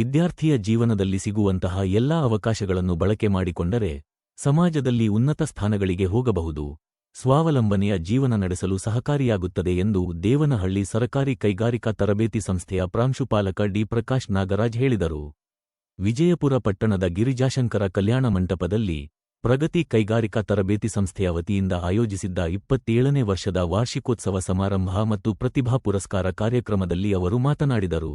ವಿದ್ಯಾರ್ಥಿಯ ಜೀವನದಲ್ಲಿ ಸಿಗುವಂತಹ ಎಲ್ಲಾ ಅವಕಾಶಗಳನ್ನು ಬಳಕೆ ಮಾಡಿಕೊಂಡರೆ ಸಮಾಜದಲ್ಲಿ ಉನ್ನತ ಸ್ಥಾನಗಳಿಗೆ ಹೋಗಬಹುದು. ಸ್ವಾವಲಂಬನೆಯ ಜೀವನ ನಡೆಸಲು ಸಹಕಾರಿಯಾಗುತ್ತದೆ ಎಂದು ದೇವನಹಳ್ಳಿ ಸರಕಾರಿ ಕೈಗಾರಿಕಾ ತರಬೇತಿ ಸಂಸ್ಥೆಯ ಪ್ರಾಂಶುಪಾಲಕ ಡಿ. ಪ್ರಕಾಶ್ ನಾಗರಾಜ್ ಹೇಳಿದರು. ವಿಜಯಪುರ ಪಟ್ಟಣದ ಗಿರಿಜಾಶಂಕರ ಕಲ್ಯಾಣ ಮಂಟಪದಲ್ಲಿ ಪ್ರಗತಿ ಕೈಗಾರಿಕಾ ತರಬೇತಿ ಸಂಸ್ಥೆಯ ವತಿಯಿಂದ ಆಯೋಜಿಸಿದ್ದ ಇಪ್ಪತ್ತೇಳನೇ ವರ್ಷದ ವಾರ್ಷಿಕೋತ್ಸವ ಸಮಾರಂಭ ಮತ್ತು ಪ್ರತಿಭಾ ಪುರಸ್ಕಾರ ಕಾರ್ಯಕ್ರಮದಲ್ಲಿ ಅವರು ಮಾತನಾಡಿದರು.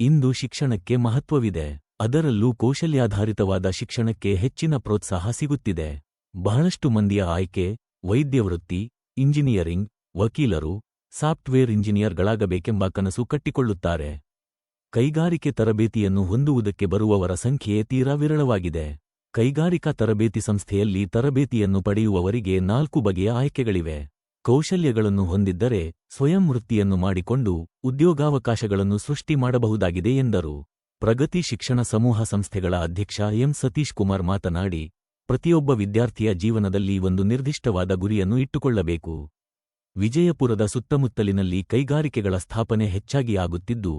ಇಂದು ಶಿಕ್ಷಣಕ್ಕೆ ಮಹತ್ವವಿದೆ. ಅದರಲ್ಲೂ ಕೌಶಲ್ಯಾಧಾರಿತವಾದ ಶಿಕ್ಷಣಕ್ಕೆ ಹೆಚ್ಚಿನ ಪ್ರೋತ್ಸಾಹ ಸಿಗುತ್ತಿದೆ. ಬಹಳಷ್ಟು ಮಂದಿಯ ಆಯ್ಕೆ, ವೈದ್ಯವೃತ್ತಿ, ಇಂಜಿನಿಯರಿಂಗ್, ವಕೀಲರು, ಸಾಫ್ಟ್ವೇರ್ ಇಂಜಿನಿಯರ್ಗಳಾಗಬೇಕೆಂಬ ಕನಸು ಕಟ್ಟಿಕೊಳ್ಳುತ್ತಾರೆ. ಕೈಗಾರಿಕೆ ತರಬೇತಿಯನ್ನು ಹೊಂದುವುದಕ್ಕೆ ಬರುವವರ ಸಂಖ್ಯೆ ತೀರಾ ವಿರಳವಾಗಿದೆ. ಕೈಗಾರಿಕಾ ತರಬೇತಿ ಸಂಸ್ಥೆಯಲ್ಲಿ ತರಬೇತಿಯನ್ನು ಪಡೆಯುವವರಿಗೆ ನಾಲ್ಕು ಬಗೆಯ ಆಯ್ಕೆಗಳಿವೆ. ಕೌಶಲ್ಯಗಳನ್ನು ಹೊಂದಿದ್ದರೆ ಸ್ವಯಂ ವೃತ್ತಿಯನ್ನು ಮಾಡಿಕೊಂಡು ಉದ್ಯೋಗಾವಕಾಶಗಳನ್ನು ಸೃಷ್ಟಿ ಮಾಡಬಹುದಾಗಿದೆ ಎಂದರು. ಪ್ರಗತಿ ಶಿಕ್ಷಣ ಸಮೂಹ ಸಂಸ್ಥೆಗಳ ಅಧ್ಯಕ್ಷ ಎಂ. ಸತೀಶ್ ಕುಮಾರ್ ಮಾತನಾಡಿ, ಪ್ರತಿಯೊಬ್ಬ ವಿದ್ಯಾರ್ಥಿಯ ಜೀವನದಲ್ಲಿ ಒಂದು ನಿರ್ದಿಷ್ಟವಾದ ಗುರಿಯನ್ನು ಇಟ್ಟುಕೊಳ್ಳಬೇಕು. ವಿಜಯಪುರದ ಸುತ್ತಮುತ್ತಲಿನಲ್ಲಿ ಕೈಗಾರಿಕೆಗಳ ಸ್ಥಾಪನೆ ಹೆಚ್ಚಾಗಿ ಆಗುತ್ತಿದ್ದು,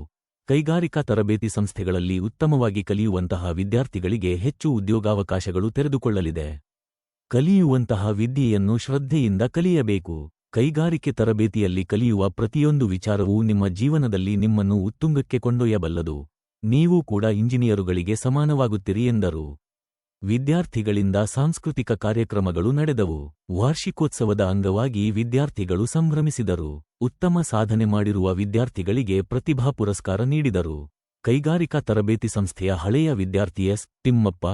ಕೈಗಾರಿಕಾ ತರಬೇತಿ ಸಂಸ್ಥೆಗಳಲ್ಲಿ ಉತ್ತಮವಾಗಿ ಕಲಿಯುವಂತಹ ವಿದ್ಯಾರ್ಥಿಗಳಿಗೆ ಹೆಚ್ಚು ಉದ್ಯೋಗಾವಕಾಶಗಳು ತೆರೆದುಕೊಳ್ಳಲಿದೆ. ಕಲಿಯುವಂತಹ ವಿದ್ಯೆಯನ್ನು ಶ್ರದ್ಧೆಯಿಂದ ಕಲಿಯಬೇಕು. ಕೈಗಾರಿಕೆ ತರಬೇತಿಯಲ್ಲಿ ಕಲಿಯುವ ಪ್ರತಿಯೊಂದು ವಿಚಾರವೂ ನಿಮ್ಮ ಜೀವನದಲ್ಲಿ ನಿಮ್ಮನ್ನು ಉತ್ತುಂಗಕ್ಕೆ ಕೊಂಡೊಯ್ಯಬಲ್ಲದು. ನೀವು ಕೂಡ ಇಂಜಿನಿಯರುಗಳಿಗೆ ಸಮಾನವಾಗುತ್ತೀರಿ ಎಂದರು. ವಿದ್ಯಾರ್ಥಿಗಳಿಂದ ಸಾಂಸ್ಕೃತಿಕ ಕಾರ್ಯಕ್ರಮಗಳು ನಡೆದವು. ವಾರ್ಷಿಕೋತ್ಸವದ ಅಂಗವಾಗಿ ವಿದ್ಯಾರ್ಥಿಗಳು ಸಂಭ್ರಮಿಸಿದರು. ಉತ್ತಮ ಸಾಧನೆ ಮಾಡಿರುವ ವಿದ್ಯಾರ್ಥಿಗಳಿಗೆ ಪ್ರತಿಭಾ ಪುರಸ್ಕಾರ ನೀಡಿದರು. ಕೈಗಾರಿಕಾ ತರಬೇತಿ ಸಂಸ್ಥೆಯ ಹಳೆಯ ವಿದ್ಯಾರ್ಥಿ ಎಸ್. ತಿಮ್ಮಪ್ಪ,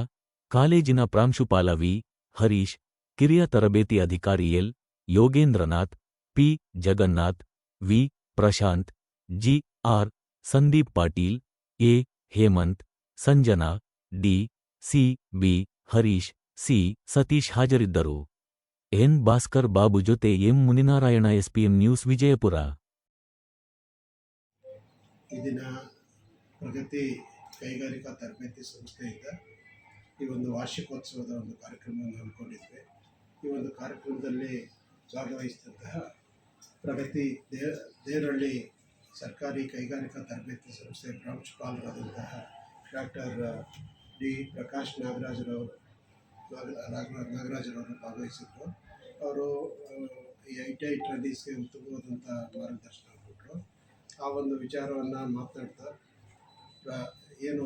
ಕಾಲೇಜಿನ ಪ್ರಾಂಶುಪಾಲ ವಿ. ಹರೀಶ್, ಕಿರಿಯ ತರಬೇತಿ ಅಧಿಕಾರಿ L. Yogendranath, P. Jagannath, V. Prashanth, G. R. Sandeep Patil, A. Hemanth, Sanjana, D. C. B. Harish, C. Satish ಹಾಜರಿದ್ದರು. ಎನ್. ಭಾಸ್ಕರ್ ಬಾಬು ಜೊತೆ M. Muninarayana, SPM news Vijayapura. ಇದಿನ ಪ್ರಗತಿ ಕೈಗಾರಿಕಾ ತರಬೇತಿ ಸಂಸ್ಥೆಯಿಂದ ಈ ಒಂದು ವಾರ್ಷಿಕೋತ್ಸವದ ಒಂದು ಕಾರ್ಯಕ್ರಮವನ್ನು ಹಮ್ಮಿಕೊಂಡಿದ್ವಿ. ಈ ಒಂದು ಕಾರ್ಯಕ್ರಮದಲ್ಲಿ ಭಾಗವಹಿಸಿದಂತಹ ಪ್ರಗತಿ ದೇ ದೇರಹಳ್ಳಿ ಸರ್ಕಾರಿ ಕೈಗಾರಿಕಾ ತರಬೇತಿ ಸಂಸ್ಥೆ ಪ್ರಾಂಶುಪಾಲರಾದಂತಹ ಡಾಕ್ಟರ್ ಡಿ ಪ್ರಕಾಶ್ ನಾಗರಾಜರವರು, ನಾಗ, ನಾಗ- ನಾಗರಾಜರವರು ಭಾಗವಹಿಸಿದ್ರು. ಅವರು ಈ ಐ ಟಿ ಐ ಟ್ರೈನೀಸ್ಗೆ ಉತ್ತಮವಾದಂಥ ಮಾರ್ಗದರ್ಶನ ಕೊಟ್ಟರು ಆ ಒಂದು ವಿಚಾರವನ್ನು ಮಾತನಾಡ್ತಾ ಏನು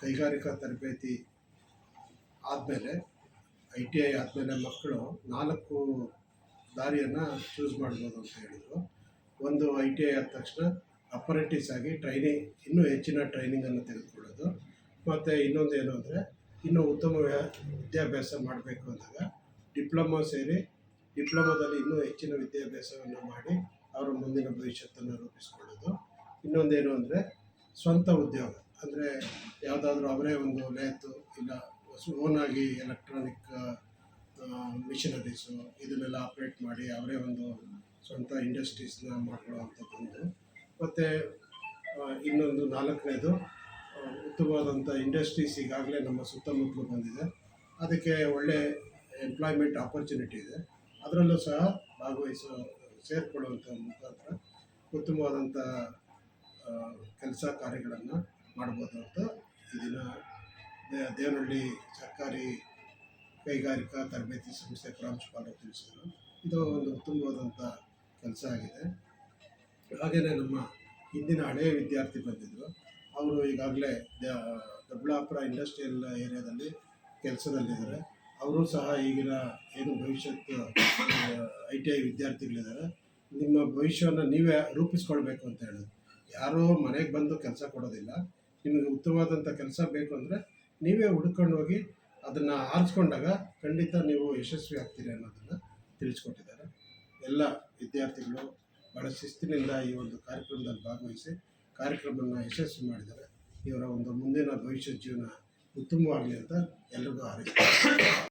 ಕೈಗಾರಿಕಾ ತರಬೇತಿ ಆದಮೇಲೆ, ಐ ಟಿ ಐ ಆದಮೇಲೆ ಮಕ್ಕಳು ನಾಲ್ಕು ದಾರಿಯನ್ನು ಚೂಸ್ ಮಾಡ್ಬೋದು ಅಂತ ಹೇಳಿದರು. ಒಂದು ಐ ಟಿ ಐ ಆದ ತಕ್ಷಣ ಅಪರೆಂಟಿಸ್ ಆಗಿ ಟ್ರೈನಿಂಗ್ ಇನ್ನೂ ಹೆಚ್ಚಿನ ಟ್ರೈನಿಂಗನ್ನು ತೆಗೆದುಕೊಳ್ಳೋದು. ಮತ್ತು ಇನ್ನೊಂದು ಏನು ಅಂದರೆ, ಇನ್ನೂ ಉತ್ತಮ ವಿದ್ಯಾಭ್ಯಾಸ ಮಾಡಬೇಕು ಅಂದಾಗ ಡಿಪ್ಲೊಮಾ ಸೇರಿ ಡಿಪ್ಲೊಮಾದಲ್ಲಿ ಇನ್ನೂ ಹೆಚ್ಚಿನ ವಿದ್ಯಾಭ್ಯಾಸವನ್ನು ಮಾಡಿ ಅವರ ಮುಂದಿನ ಭವಿಷ್ಯತ್ತನ್ನು ರೂಪಿಸ್ಕೊಳ್ಳೋದು. ಇನ್ನೊಂದೇನು ಅಂದರೆ, ಸ್ವಂತ ಉದ್ಯೋಗ. ಅಂದರೆ ಯಾವುದಾದ್ರೂ ಅವರೇ ಒಂದು ಲೇತು ಇಲ್ಲ ಓನಾಗಿ ಎಲೆಕ್ಟ್ರಾನಿಕ್ ಮಿಷನರೀಸು ಇದನ್ನೆಲ್ಲ ಆಪ್ರೇಟ್ ಮಾಡಿ ಅವರೇ ಒಂದು ಸ್ವಂತ ಇಂಡಸ್ಟ್ರೀಸ್ನ ಮಾಡ್ಕೊಳ್ಳೋವಂಥದ್ದೊಂದು ಮತ್ತು ಇನ್ನೊಂದು ನಾಲ್ಕನೇದು ಉತ್ತಮವಾದಂಥ ಇಂಡಸ್ಟ್ರೀಸ್ ಈಗಾಗಲೇ ನಮ್ಮ ಸುತ್ತಮುತ್ತಲು ಬಂದಿದೆ. ಅದಕ್ಕೆ ಒಳ್ಳೆ ಎಂಪ್ಲಾಯ್ಮೆಂಟ್ ಆಪರ್ಚುನಿಟಿ ಇದೆ. ಅದರಲ್ಲೂ ಸಹ ಭಾಗವಹಿಸೋ, ಸೇರಿಕೊಳ್ಳುವಂಥ ಮುಖಾಂತರ ಉತ್ತಮವಾದಂಥ ಕೆಲಸ ಕಾರ್ಯಗಳನ್ನು ಮಾಡ್ಬೋದು ಅಂತ ಈ ದಿನ ದೇವನಹಳ್ಳಿ ಸರ್ಕಾರಿ ಕೈಗಾರಿಕಾ ತರಬೇತಿ ಸಂಸ್ಥೆ ಪ್ರಾಂಶುಪಾಲರು ತಿಳಿಸಿದರು. ಇದು ಒಂದು ಉತ್ತಮವಾದಂಥ ಕೆಲಸ ಆಗಿದೆ. ಹಾಗೆಯೇ ನಮ್ಮ ಹಿಂದಿನ ಹಳೆಯ ವಿದ್ಯಾರ್ಥಿ ಬಂದಿದ್ದರು ಅವರು ಈಗಾಗಲೇ ದೊಡ್ಡಬಳ್ಳಾಪುರ ಇಂಡಸ್ಟ್ರಿಯಲ್ ಏರಿಯಾದಲ್ಲಿ ಕೆಲಸದಲ್ಲಿದ್ದಾರೆ. ಅವರು ಸಹ ಈಗಿನ ಏನು ಭವಿಷ್ಯಕ್ಕೆ ಐ ಟಿ ಐ ವಿದ್ಯಾರ್ಥಿಗಳಿದ್ದಾರೆ. ನಿಮ್ಮ ಭವಿಷ್ಯವನ್ನು ನೀವೇ ರೂಪಿಸ್ಕೊಳ್ಬೇಕು ಅಂತ ಹೇಳಿದ್ರು ಯಾರೋ ಮನೆಗೆ ಬಂದು ಕೆಲಸ ಕೊಡೋದಿಲ್ಲ. ನಿಮಗೆ ಉತ್ತಮವಾದಂಥ ಕೆಲಸ ಬೇಕು ಅಂದರೆ ನೀವೇ ಹುಡ್ಕೊಂಡು ಹೋಗಿ ಅದನ್ನು ಆರಿಸ್ಕೊಂಡಾಗ ಖಂಡಿತ ನೀವು ಯಶಸ್ವಿ ಆಗ್ತೀರಿ ಅನ್ನೋದನ್ನು ತಿಳಿಸ್ಕೊಟ್ಟಿದ್ದಾರೆ. ಎಲ್ಲ ವಿದ್ಯಾರ್ಥಿಗಳು ಬಹಳ ಶಿಸ್ತಿನಿಂದ ಈ ಒಂದು ಕಾರ್ಯಕ್ರಮದಲ್ಲಿ ಭಾಗವಹಿಸಿ ಕಾರ್ಯಕ್ರಮವನ್ನು ಯಶಸ್ವಿ ಮಾಡಿದ್ದಾರೆ. ಇವರ ಒಂದು ಮುಂದಿನ ಭವಿಷ್ಯ ಜೀವನ ಉತ್ತಮವಾಗಲಿ ಅಂತ ಎಲ್ರಿಗೂ ಹಾರೈಸ್ತೀನಿ.